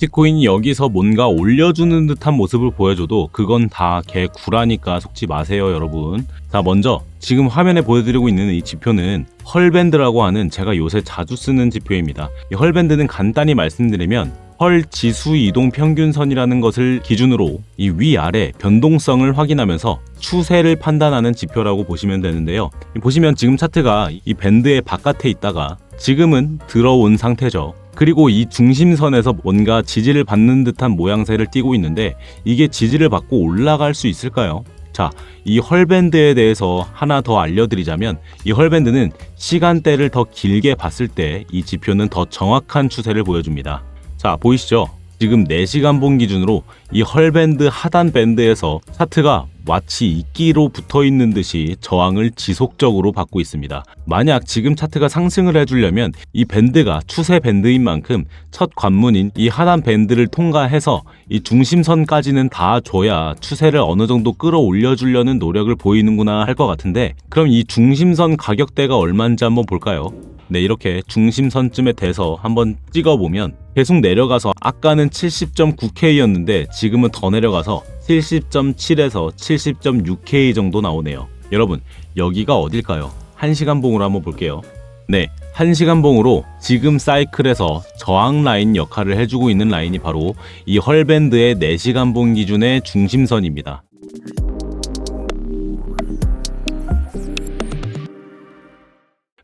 비트코인이 여기서 뭔가 올려주는 듯한 모습을 보여줘도 그건 다 개구라니까 속지 마세요 여러분 자 먼저 지금 화면에 보여드리고 있는 이 지표는 헐밴드라고 하는 제가 요새 자주 쓰는 지표입니다 이 헐밴드는 간단히 말씀드리면 헐 지수 이동 평균선이라는 것을 기준으로 이 위아래 변동성을 확인하면서 추세를 판단하는 지표라고 보시면 되는데요. 보시면 지금 차트가 이 밴드의 바깥에 있다가 지금은 들어온 상태죠. 그리고 이 중심선에서 뭔가 지지를 받는 듯한 모양새를 띠고 있는데 이게 지지를 받고 올라갈 수 있을까요? 자, 이 헐밴드에 대해서 하나 더 알려드리자면 이 헐밴드는 시간대를 더 길게 봤을 때 이 지표는 더 정확한 추세를 보여줍니다. 자, 보이시죠? 지금 4시간 본 기준으로 이 헐밴드 하단 밴드에서 차트가 마치 이끼로 붙어 있는 듯이 저항을 지속적으로 받고 있습니다. 만약 지금 차트가 상승을 해주려면 이 밴드가 추세 밴드인 만큼 첫 관문인 이 하단 밴드를 통과해서 이 중심선까지는 다 줘야 추세를 어느 정도 끌어올려 주려는 노력을 보이는구나 할 것 같은데 그럼 이 중심선 가격대가 얼마인지 한번 볼까요? 네, 이렇게 중심선쯤에 대서 한번 찍어보면 계속 내려가서 아까는 70.9K였는데 지금은 더 내려가서 70.7에서 70.6K 정도 나오네요. 여러분, 여기가 어딜까요? 1시간 봉으로 한번 볼게요. 네, 1시간 봉으로 지금 사이클에서 저항 라인 역할을 해주고 있는 라인이 바로 이 헐밴드의 4시간 봉 기준의 중심선입니다.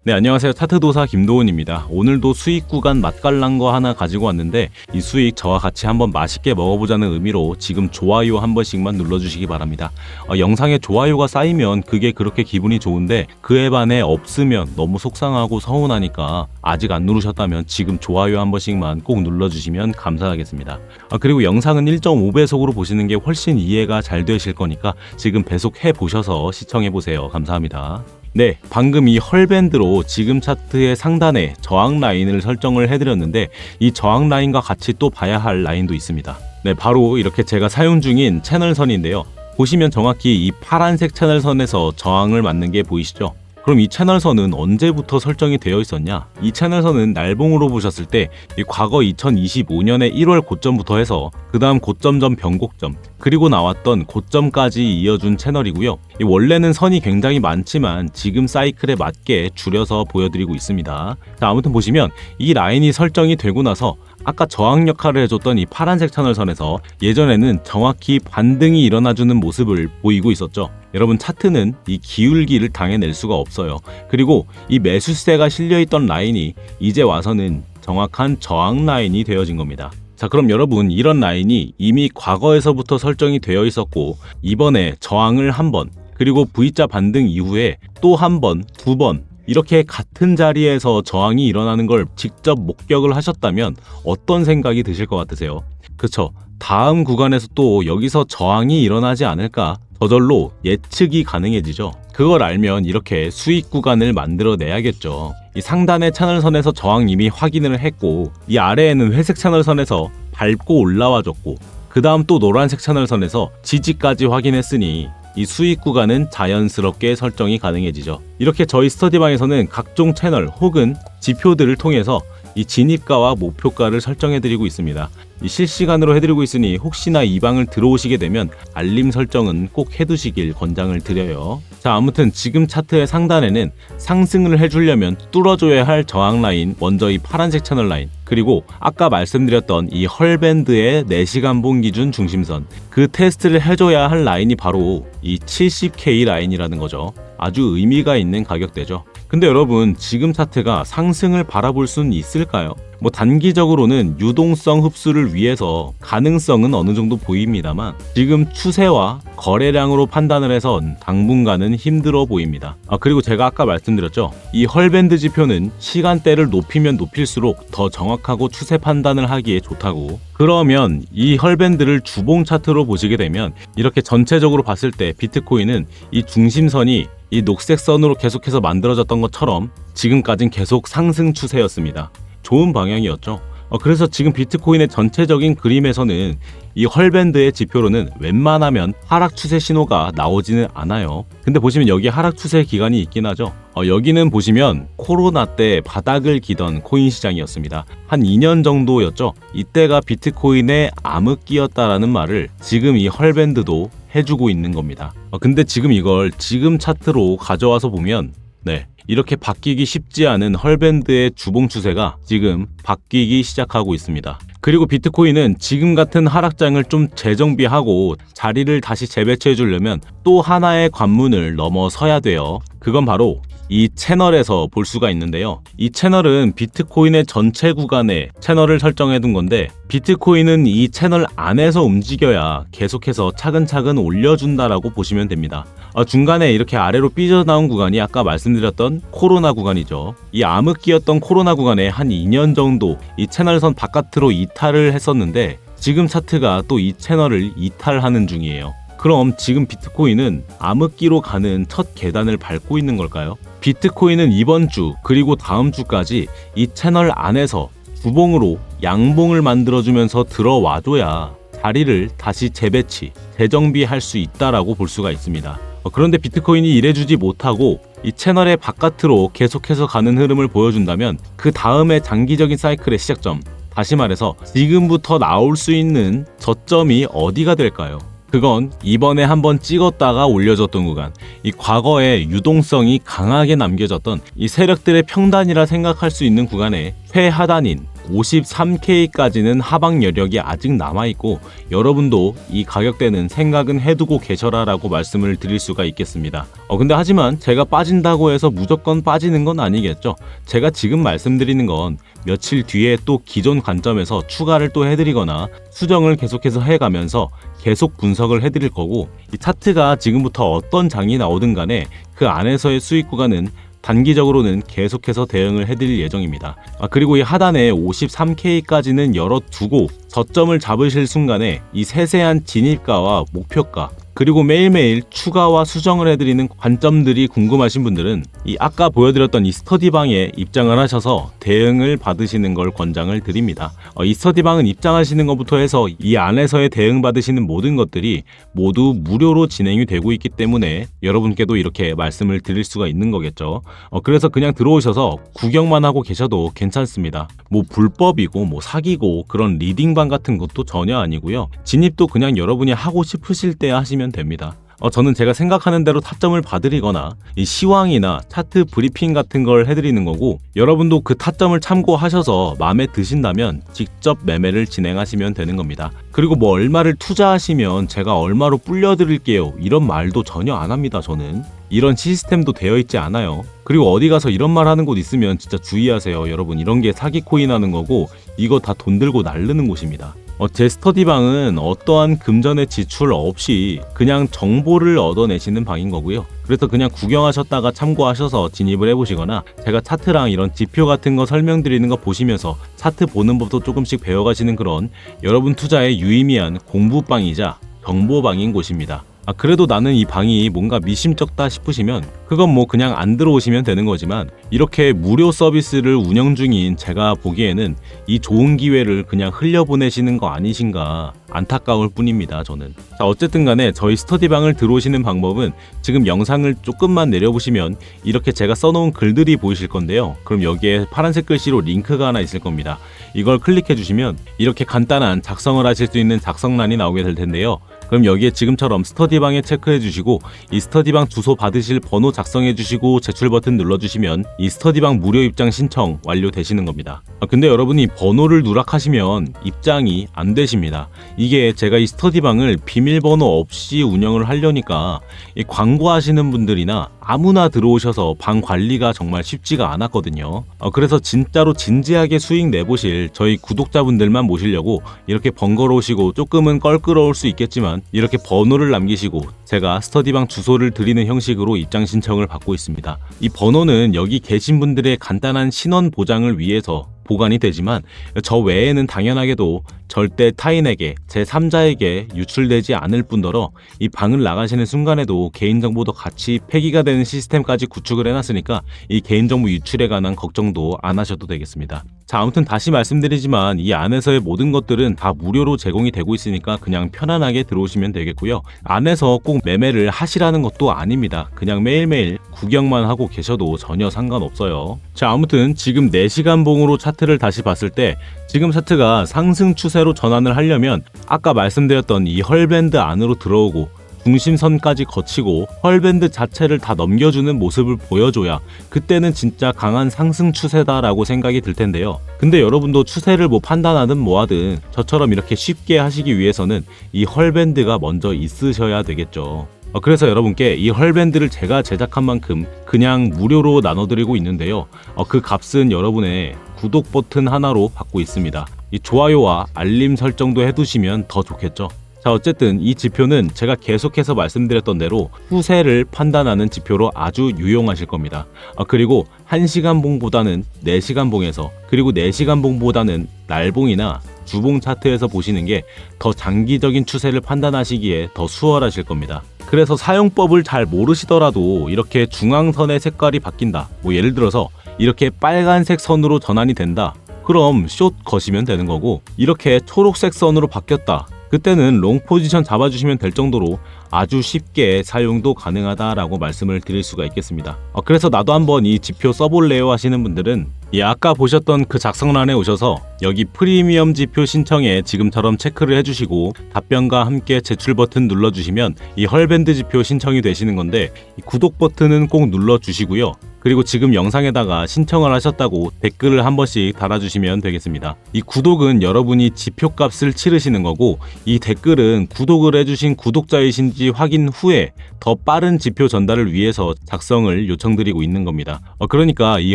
네, 안녕하세요. 차트도사 김도훈입니다. 오늘도 수익 구간 맛깔난 거 하나 가지고 왔는데 이 수익 저와 같이 한번 맛있게 먹어보자는 의미로 지금 좋아요 한 번씩만 눌러주시기 바랍니다. 어, 영상에 좋아요가 쌓이면 그게 그렇게 기분이 좋은데 그에 반해 없으면 너무 속상하고 서운하니까 아직 안 누르셨다면 지금 좋아요 한 번씩만 꼭 눌러주시면 감사하겠습니다. 아, 그리고 영상은 1.5배속으로 보시는 게 훨씬 이해가 잘 되실 거니까 지금 배속해 보셔서 시청해 보세요. 감사합니다. 네, 방금 이 헐밴드로 지금 차트의 상단에 저항 라인을 설정을 해드렸는데 이 저항 라인과 같이 또 봐야 할 라인도 있습니다. 네, 바로 이렇게 제가 사용 중인 채널선인데요. 보시면 정확히 이 파란색 채널선에서 저항을 맞는 게 보이시죠? 그럼 이 채널선은 언제부터 설정이 되어 있었냐? 이 채널선은 날봉으로 보셨을 때이 과거 2025년의 1월 고점부터 해서 그 다음 고점 전 변곡점 그리고 나왔던 고점까지 이어준 채널이고요. 이 원래는 선이 굉장히 많지만 지금 사이클에 맞게 줄여서 보여드리고 있습니다. 자, 아무튼 보시면 이 라인이 설정이 되고 나서 아까 저항 역할을 해줬던 이 파란색 채널선에서 예전에는 정확히 반등이 일어나주는 모습을 보이고 있었죠. 여러분 차트는 이 기울기를 당해낼 수가 없어요. 그리고 이 매수세가 실려있던 라인이 이제 와서는 정확한 저항 라인이 되어진 겁니다. 자, 그럼 여러분 이런 라인이 이미 과거에서부터 설정이 되어 있었고 이번에 저항을 한 번, 그리고 V자 반등 이후에 또 한 번, 두 번, 이렇게 같은 자리에서 저항이 일어나는 걸 직접 목격을 하셨다면 어떤 생각이 드실 것 같으세요? 그쵸. 다음 구간에서 또 여기서 저항이 일어나지 않을까? 저절로 예측이 가능해지죠. 그걸 알면 이렇게 수익 구간을 만들어 내야겠죠. 이 상단의 채널선에서 저항 이미 확인을 했고, 이 아래에는 회색 채널선에서 밟고 올라와줬고, 그 다음 또 노란색 채널선에서 지지까지 확인했으니 이 수익 구간은 자연스럽게 설정이 가능해지죠. 이렇게 저희 스터디방에서는 각종 채널 혹은 지표들을 통해서 이 진입가와 목표가를 설정해드리고 있습니다. 이 실시간으로 해드리고 있으니 혹시나 이 방을 들어오시게 되면 알림 설정은 꼭 해두시길 권장을 드려요. 자, 아무튼 지금 차트의 상단에는 상승을 해주려면 뚫어줘야 할 저항 라인, 먼저 이 파란색 채널 라인, 그리고 아까 말씀드렸던 이 헐밴드의 4시간 봉 기준 중심선, 그 테스트를 해줘야 할 라인이 바로 이 70K 라인이라는 거죠. 아주 의미가 있는 가격대죠. 근데 여러분 지금 차트가 상승을 바라볼 수는 있을까요? 뭐 단기적으로는 유동성 흡수를 위해서 가능성은 어느 정도 보입니다만 지금 추세와 거래량으로 판단을 해선 당분간은 힘들어 보입니다. 아 그리고 제가 아까 말씀드렸죠. 이 헐밴드 지표는 시간대를 높이면 높일수록 더 정확하고 추세 판단을 하기에 좋다고. 그러면 이 헐밴드를 주봉 차트로 보시게 되면 이렇게 전체적으로 봤을 때 비트코인은 이 중심선이 이 녹색 선으로 계속해서 만들어졌던 것처럼 지금까진 계속 상승 추세였습니다. 좋은 방향이었죠. 어, 그래서 지금 비트코인의 전체적인 그림에서는 이 헐밴드의 지표로는 웬만하면 하락 추세 신호가 나오지는 않아요. 근데 보시면 여기 하락 추세 기간이 있긴 하죠. 어, 여기는 보시면 코로나 때 바닥을 기던 코인 시장이었습니다. 한 2년 정도였죠. 이때가 비트코인의 암흑기였다라는 말을 지금 이 헐밴드도 해주고 있는 겁니다. 어, 근데 지금 이걸 지금 차트로 가져와서 보면 네. 이렇게 바뀌기 쉽지 않은 헐밴드의 주봉 추세가 지금 바뀌기 시작하고 있습니다. 그리고 비트코인은 지금 같은 하락장을 좀 재정비하고 자리를 다시 재배치해 주려면 또 하나의 관문을 넘어서야 돼요. 그건 바로 이 채널에서 볼 수가 있는데요. 이 채널은 비트코인의 전체 구간에 채널을 설정해 둔 건데 비트코인은 이 채널 안에서 움직여야 계속해서 차근차근 올려준다라고 보시면 됩니다. 어, 중간에 이렇게 아래로 삐져나온 구간이 아까 말씀드렸던 코로나 구간이죠. 이 암흑기였던 코로나 구간에 한 2년 정도 이 채널선 바깥으로 이탈을 했었는데 지금 차트가 또 이 채널을 이탈하는 중이에요. 그럼 지금 비트코인은 암흑기로 가는 첫 계단을 밟고 있는 걸까요? 비트코인은 이번 주 그리고 다음 주까지 이 채널 안에서 주봉으로 양봉을 만들어주면서 들어와줘야 자리를 다시 재배치, 재정비할 수 있다라고 볼 수가 있습니다. 어, 그런데 비트코인이 이래주지 못하고 이 채널의 바깥으로 계속해서 가는 흐름을 보여준다면 그 다음에 장기적인 사이클의 시작점, 다시 말해서 지금부터 나올 수 있는 저점이 어디가 될까요? 그건 이번에 한번 찍었다가 올려졌던 구간, 이 과거에 유동성이 강하게 남겨졌던 이 세력들의 평단이라 생각할 수 있는 구간의 최하단인 53K까지는 하방 여력이 아직 남아있고 여러분도 이 가격대는 생각은 해두고 계셔라라고 말씀을 드릴 수가 있겠습니다. 어, 근데 하지만 제가 빠진다고 해서 무조건 빠지는 건 아니겠죠. 제가 지금 말씀드리는 건 며칠 뒤에 또 기존 관점에서 추가를 또 해드리거나 수정을 계속해서 해가면서 계속 분석을 해드릴 거고 이 차트가 지금부터 어떤 장이 나오든 간에 그 안에서의 수익 구간은 단기적으로는 계속해서 대응을 해드릴 예정입니다. 아, 그리고 이 하단에 53K까지는 열어두고 저점을 잡으실 순간에 이 세세한 진입가와 목표가 그리고 매일매일 추가와 수정을 해드리는 관점들이 궁금하신 분들은 이 아까 보여드렸던 이 스터디방에 입장을 하셔서 대응을 받으시는 걸 권장을 드립니다. 어, 이 스터디방은 입장하시는 것부터 해서 이 안에서의 대응 받으시는 모든 것들이 모두 무료로 진행이 되고 있기 때문에 여러분께도 이렇게 말씀을 드릴 수가 있는 거겠죠. 어, 그래서 그냥 들어오셔서 구경만 하고 계셔도 괜찮습니다. 뭐 불법이고 뭐 사기고 그런 리딩방 같은 것도 전혀 아니고요. 진입도 그냥 여러분이 하고 싶으실 때 하시면 됩니다. 어, 저는 제가 생각하는 대로 타점을 봐드리거나 이 시황이나 차트 브리핑 같은 걸 해드리는 거고 여러분도 그 타점을 참고하셔서 마음에 드신다면 직접 매매를 진행하시면 되는 겁니다. 그리고 뭐 얼마를 투자하시면 제가 얼마로 불려드릴게요 이런 말도 전혀 안 합니다 저는 이런 시스템도 되어 있지 않아요. 그리고 어디 가서 이런 말 하는 곳 있으면 진짜 주의하세요 여러분 이런 게 사기 코인 하는 거고 이거 다 돈 들고 날르는 곳입니다. 어, 제 스터디방은 어떠한 금전의 지출 없이 그냥 정보를 얻어내시는 방인 거고요. 그래서 그냥 구경하셨다가 참고하셔서 진입을 해보시거나 제가 차트랑 이런 지표 같은 거 설명드리는 거 보시면서 차트 보는 법도 조금씩 배워가시는 그런 여러분 투자에 유의미한 공부방이자 정보방인 곳입니다. 아, 그래도 나는 이 방이 뭔가 미심쩍다 싶으시면 그건 뭐 그냥 안 들어오시면 되는 거지만 이렇게 무료 서비스를 운영 중인 제가 보기에는 이 좋은 기회를 그냥 흘려보내시는 거 아니신가 안타까울 뿐입니다 저는. 자 어쨌든 간에 저희 스터디방을 들어오시는 방법은 지금 영상을 조금만 내려보시면 이렇게 제가 써놓은 글들이 보이실 건데요. 그럼 여기에 파란색 글씨로 링크가 하나 있을 겁니다. 이걸 클릭해 주시면 이렇게 간단한 작성을 하실 수 있는 작성란이 나오게 될 텐데요 그럼 여기에 지금처럼 스터디방에 체크해 주시고 이 스터디방 주소 받으실 번호 작성해 주시고 제출 버튼 눌러 주시면 이 스터디방 무료 입장 신청 완료되시는 겁니다. 아, 근데 여러분이 번호를 누락하시면 입장이 안 되십니다. 이게 제가 이 스터디방을 비밀번호 없이 운영을 하려니까 이 광고하시는 분들이나 아무나 들어오셔서 방 관리가 정말 쉽지가 않았거든요. 어, 그래서 진짜로 진지하게 수익 내보실 저희 구독자분들만 모시려고 이렇게 번거로우시고 조금은 껄끄러울 수 있겠지만 이렇게 번호를 남기시고 제가 스터디방 주소를 드리는 형식으로 입장 신청을 받고 있습니다. 이 번호는 여기 계신 분들의 간단한 신원 보장을 위해서 보관이 되지만 저 외에는 당연하게도 절대 타인에게 제3자에게 유출되지 않을 뿐더러 이 방을 나가시는 순간에도 개인정보도 같이 폐기가 되는 시스템까지 구축을 해놨으니까 이 개인정보 유출에 관한 걱정도 안 하셔도 되겠습니다. 자, 아무튼 다시 말씀드리지만 이 안에서의 모든 것들은 다 무료로 제공이 되고 있으니까 그냥 편안하게 들어오시면 되겠고요. 안에서 꼭 매매를 하시라는 것도 아닙니다. 그냥 매일매일 구경만 하고 계셔도 전혀 상관없어요. 자, 아무튼 지금 4시간 봉으로 차트를 다시 봤을 때 지금 차트가 상승 추세로 전환을 하려면 아까 말씀드렸던 이 헐밴드 안으로 들어오고 중심선까지 거치고 헐밴드 자체를 다 넘겨주는 모습을 보여줘야 그때는 진짜 강한 상승 추세다라고 생각이 들 텐데요. 근데 여러분도 추세를 뭐 판단하든 뭐하든 저처럼 이렇게 쉽게 하시기 위해서는 이 헐밴드가 먼저 있으셔야 되겠죠. 어, 그래서 여러분께 이 헐밴드를 제가 제작한 만큼 그냥 무료로 나눠드리고 있는데요. 어, 그 값은 여러분의 구독 버튼 하나로 받고 있습니다. 이 좋아요와 알림 설정도 해두시면 더 좋겠죠. 자, 어쨌든 이 지표는 제가 계속해서 말씀드렸던 대로 후세를 판단하는 지표로 아주 유용하실 겁니다. 아, 그리고 1시간 봉보다는 4시간 봉에서 그리고 4시간 봉보다는 날봉이나 주봉 차트에서 보시는 게 더 장기적인 추세를 판단하시기에 더 수월하실 겁니다. 그래서 사용법을 잘 모르시더라도 이렇게 중앙선의 색깔이 바뀐다. 뭐 예를 들어서 이렇게 빨간색 선으로 전환이 된다. 그럼 숏 거시면 되는 거고 이렇게 초록색 선으로 바뀌었다. 그때는 롱 포지션 잡아주시면 될 정도로 아주 쉽게 사용도 가능하다라고 말씀을 드릴 수가 있겠습니다. 어, 그래서 나도 한번 이 지표 써볼래요 하시는 분들은 이 아까 보셨던 그 작성란에 오셔서 여기 프리미엄 지표 신청에 지금처럼 체크를 해주시고 답변과 함께 제출 버튼 눌러주시면 이 헐밴드 지표 신청이 되시는 건데 이 구독 버튼은 꼭 눌러주시고요. 그리고 지금 영상에다가 신청을 하셨다고 댓글을 한 번씩 달아주시면 되겠습니다. 이 구독은 여러분이 지표값을 치르시는 거고 이 댓글은 구독을 해주신 구독자이신지 확인 후에 더 빠른 지표 전달을 위해서 작성을 요청드리고 있는 겁니다. 어, 그러니까 이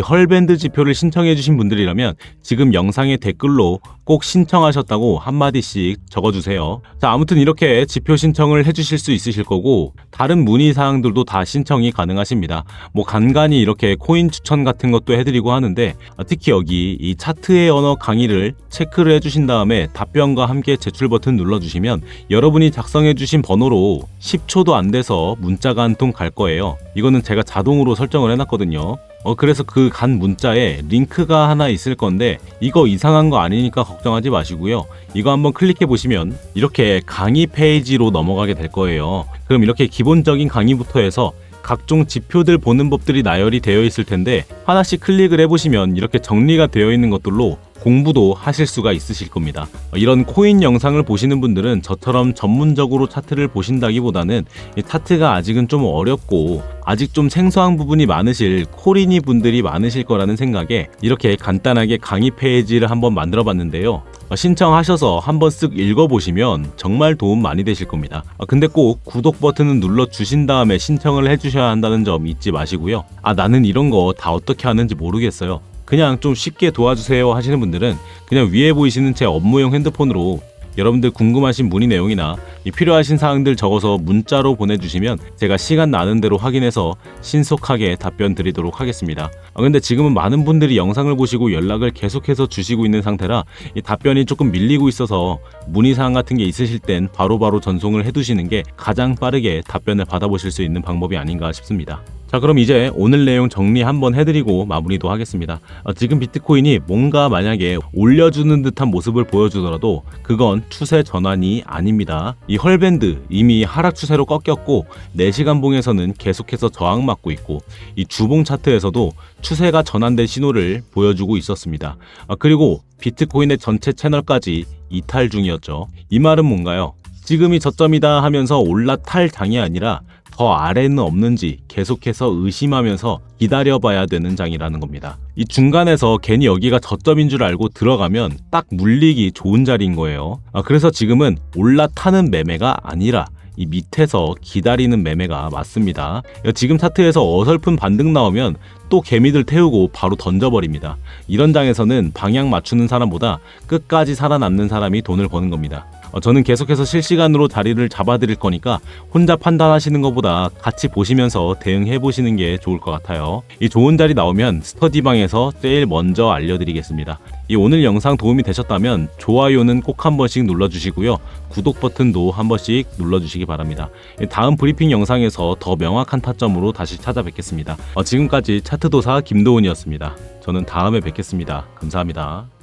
헐밴드 지표를 신청해주신 분들이라면 지금 영상의 댓글로 꼭 신청하셨다고 한마디씩 적어주세요. 자, 아무튼 이렇게 지표 신청을 해주실 수 있으실 거고 다른 문의 사항들도 다 신청이 가능하십니다. 뭐 간간히 이렇게 코인 추천 같은 것도 해드리고 하는데 아, 특히 여기 이 차트의 언어 강의를 체크를 해주신 다음에 답변과 함께 제출 버튼 눌러주시면 여러분이 작성해주신 번호로 10초도 안 돼서 문자가 한 통 갈 거예요. 이거는 제가 자동으로 설정을 해놨거든요. 어 그래서 그 간 문자에 링크가 하나 있을 건데 이거 이상한 거 아니니까 걱정하지 마시고요. 이거 한번 클릭해 보시면 이렇게 강의 페이지로 넘어가게 될 거예요. 그럼 이렇게 기본적인 강의부터 해서 각종 지표들 보는 법들이 나열이 되어 있을 텐데 하나씩 클릭을 해보시면 이렇게 정리가 되어 있는 것들로 공부도 하실 수가 있으실 겁니다. 이런 코인 영상을 보시는 분들은 저처럼 전문적으로 차트를 보신다기보다는 이 차트가 아직은 좀 어렵고 아직 좀 생소한 부분이 많으실 코리니 분들이 많으실 거라는 생각에 이렇게 간단하게 강의 페이지를 한번 만들어 봤는데요. 어, 신청하셔서 한번 쓱 읽어보시면 정말 도움 많이 되실 겁니다. 아, 근데 꼭 구독 버튼은 눌러 주신 다음에 신청을 해주셔야 한다는 점 잊지 마시고요. 아 나는 이런 거 다 어떻게 하는지 모르겠어요. 그냥 좀 쉽게 도와주세요 하시는 분들은 그냥 위에 보이시는 제 업무용 핸드폰으로 여러분들 궁금하신 문의 내용이나 필요하신 사항들 적어서 문자로 보내주시면 제가 시간 나는 대로 확인해서 신속하게 답변 드리도록 하겠습니다. 아, 근데 지금은 많은 분들이 영상을 보시고 연락을 계속해서 주시고 있는 상태라 이 답변이 조금 밀리고 있어서 문의 사항 같은 게 있으실 땐 바로바로 전송을 해두시는 게 가장 빠르게 답변을 받아보실 수 있는 방법이 아닌가 싶습니다. 자 그럼 이제 오늘 내용 정리 한번 해드리고 마무리도 하겠습니다. 어, 지금 비트코인이 뭔가 만약에 올려주는 듯한 모습을 보여주더라도 그건 추세 전환이 아닙니다. 이 헐밴드 이미 하락 추세로 꺾였고 4시간 봉에서는 계속해서 저항받고 있고 이 주봉 차트에서도 추세가 전환된 신호를 보여주고 있었습니다. 아, 그리고 비트코인의 전체 채널까지 이탈 중이었죠. 이 말은 뭔가요? 지금이 저점이다 하면서 올라탈 장이 아니라 더 아래는 없는지 계속해서 의심하면서 기다려봐야 되는 장이라는 겁니다. 이 중간에서 괜히 여기가 저점인 줄 알고 들어가면 딱 물리기 좋은 자리인 거예요. 아, 그래서 지금은 올라타는 매매가 아니라 이 밑에서 기다리는 매매가 맞습니다. 지금 차트에서 어설픈 반등 나오면 또 개미들 태우고 바로 던져버립니다. 이런 장에서는 방향 맞추는 사람보다 끝까지 살아남는 사람이 돈을 버는 겁니다. 어, 저는 계속해서 실시간으로 자리를 잡아드릴 거니까 혼자 판단하시는 것보다 같이 보시면서 대응해 보시는 게 좋을 것 같아요. 이 좋은 자리 나오면 스터디방에서 제일 먼저 알려드리겠습니다. 이 오늘 영상 도움이 되셨다면 좋아요는 꼭 한 번씩 눌러주시고요. 구독 버튼도 한 번씩 눌러주시기 바랍니다. 다음 브리핑 영상에서 더 명확한 타점으로 다시 찾아뵙겠습니다. 어, 지금까지 차트도사 김도훈이었습니다. 저는 다음에 뵙겠습니다. 감사합니다.